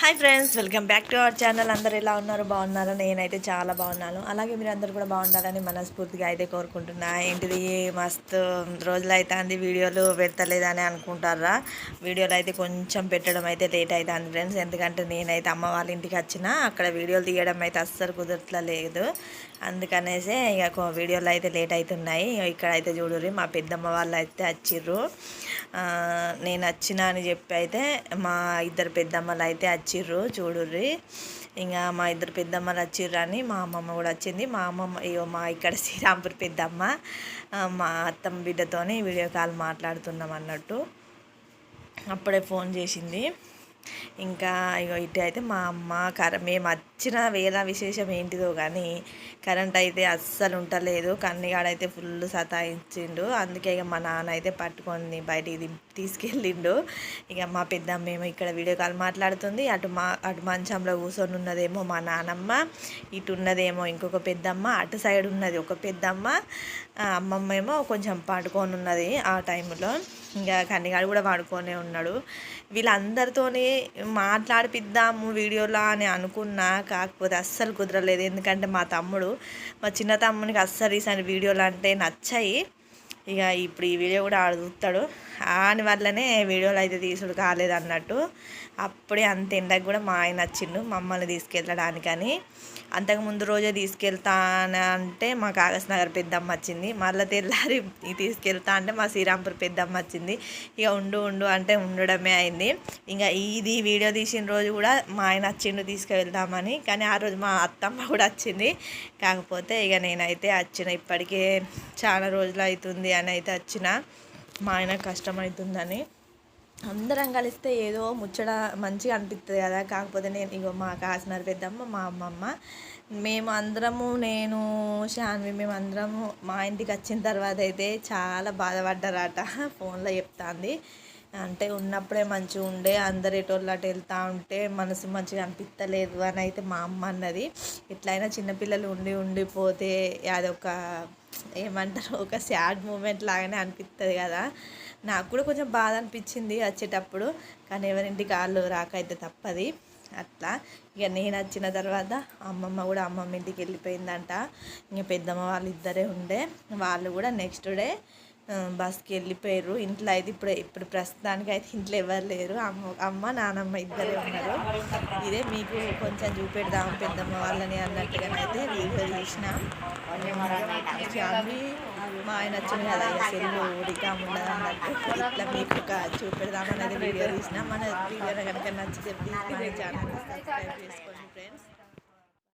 Hi friends welcome back to our channel. అందరు ఎలా ఉన్నారు? బాగున్నారు? నేనైతే చాలా బాగున్నాను. అలాగే మీరు అందరు కూడా బాగుండాలని మనస్ఫూర్తిగా అయితే కోరుకుంటున్నా. ఏంటిది? మస్తు రోజులు అవుతుంది వీడియోలు పెడతలేదని అనుకుంటారా? వీడియోలు అయితే కొంచెం పెట్టడం అయితే లేట్ అవుతుంది ఫ్రెండ్స్. ఎందుకంటే నేనైతే అమ్మ వాళ్ళ ఇంటికి వచ్చిన అక్కడ వీడియోలు తీయడం అయితే అస్సలు కుదరట్లేదు. అందుకనేసే ఇక వీడియోలు అయితే లేట్ అవుతున్నాయి ఇక్కడ అయితే చూడుర్రి మా పెద్దమ్మ వాళ్ళు అయితే వచ్చిర్రు. నేను వచ్చిన అని చెప్పి అయితే మా ఇద్దరు పెద్దమ్మలు అయితే వచ్చిర్రు చూడుర్రి. ఇంకా మా ఇద్దరు పెద్దమ్మలు వచ్చిర్రు అని మా అమ్మమ్మ కూడా వచ్చింది. మా అమ్మమ్మ అయ్యో మా ఇక్కడ శ్రీరాంపూర్ పెద్దమ్మ మా అత్తమ్మ బిడ్డతోని వీడియో కాల్ మాట్లాడుతున్నాం అన్నట్టు. అప్పుడే ఫోన్ చేసింది. ఇంకా ఇగో ఇటు అయితే మా అమ్మ కర మేము వచ్చిన వేళ విశేషం ఏంటిదో కానీ కరెంట్ అయితే అస్సలు ఉంటలేదు కన్నిగాడైతే ఫుల్ సతాయించిండు. అందుకే ఇక మా నాన్న అయితే పట్టుకొని బయటికి తీసుకెళ్ళిండు. ఇక మా పెద్దమ్మ ఏమో ఇక్కడ వీడియో కాల్ మాట్లాడుతుంది. అటు మా అటు మంచంలో కూర్చొని ఉన్నదేమో మా నానమ్మ. ఇటు ఉన్నదేమో ఇంకొక పెద్దమ్మ. అటు సైడ్ ఉన్నది ఒక పెద్దమ్మ. అమ్మమ్మ ఏమో కొంచెం పడుకొని ఉన్నది ఆ టైంలో ఇంకా కన్నిగాడు కూడా పడుకొనే ఉన్నాడు. వీళ్ళందరితోనే మాట్లాడిపిద్దాము వీడియోలో అని అనుకున్నా కాకపోతే అస్సలు కుదరలేదు. ఎందుకంటే మా తమ్ముడు మా చిన్న తమ్మునికి అస్సలు ఈసారి వీడియోలు అంటే నచ్చాయి. ఇక ఇప్పుడు ఈ వీడియో కూడా ఆడుతాడు చూస్తాడు. ఆని వల్లనే వీడియోలు అయితే తీసుడు కాలేదు అన్నట్టు అప్పుడే అంత ఎండకు కూడా మా ఆయన వచ్చిండు మమ్మల్ని తీసుకెళ్ళడానికని. అంతకు ముందు రోజే తీసుకెళ్తానంటే మా కాగస్ నగర్ పెద్దమ్మ వచ్చింది. మళ్ళీ తెల్లారి తీసుకెళ్తా అంటే మా శ్రీరాంపూర్ పెద్దమ్మ వచ్చింది. ఇక ఉండు ఉండు అంటే ఉండడమే అయింది. ఇంకా ఇది వీడియో తీసిన రోజు కూడా మా ఆయన వచ్చిండు తీసుకువెళ్దామని. కానీ ఆ రోజు మా అత్తమ్మ కూడా వచ్చింది. కాకపోతే ఇక నేనైతే వచ్చిన ఇప్పటికే చాలా రోజులు అవుతుంది అని అయితే వచ్చిన. మా ఆయన కష్టమవుతుందని అందరం కలిస్తే ఏదో ముచ్చట మంచిగా అనిపిస్తుంది కదా. కాకపోతే నేను ఇగో మా కాసినారు పెద్దమ్మ మా అమ్మమ్మ. మేము అందరము నేను షాన్వి మేము అందరము మా ఇంటికి వచ్చిన తర్వాత అయితే చాలా బాధపడ్డారట. ఫోన్లో చెప్తాంది. అంటే ఉన్నప్పుడే మంచిగా ఉండే అందరు ఎటోళ్ళు అటు వెళ్తూ ఉంటే మనసు మంచిగా అనిపిస్తలేదు అని అయితే మా అమ్మ అన్నది. ఎట్లయినా చిన్నపిల్లలు ఉండి ఉండిపోతే అదొక ఏమంటారు ఒక సాడ్ మూమెంట్ లాగానే అనిపిస్తుంది కదా. నాకు కూడా కొంచెం బాధ అనిపించింది వచ్చేటప్పుడు కానీ ఎవరింటికి వాళ్ళు రాక రాకైతే తప్పది. అట్లా. ఇక నేను వచ్చిన తర్వాత అమ్మమ్మ కూడా అమ్మమ్మ ఇంటికి వెళ్ళిపోయిందంట. ఇంక పెద్దమ్మ వాళ్ళు ఇద్దరే ఉండే. వాళ్ళు కూడా నెక్స్ట్ డే బస్కి వెళ్ళిపోయారు. ఇంట్లో అయితే ఇప్పుడు ఇప్పుడు ప్రస్తుతానికి అయితే ఇంట్లో ఎవరు లేరు. అమ్మ అమ్మ నానమ్మ ఇద్దరే ఉన్నారు. ఇదే మీకు కొంచెం చూపెడదాం పెద్దమ్మ వాళ్ళని అన్నట్టుగానైతే వీడియో చూసిన ఫ్యామిలీ మా ఆయన వచ్చింది కదా సెల్లు రికామ్ ఉండదు అన్నట్టు. ఇట్లా మీకు ఒక చూపెడదాం అనేది వీడియో తీసిన. మన వీడియో కనుక నచ్చితే ప్లీజ్ మన ఛానల్ సబ్స్క్రైబ్ చేసుకోండి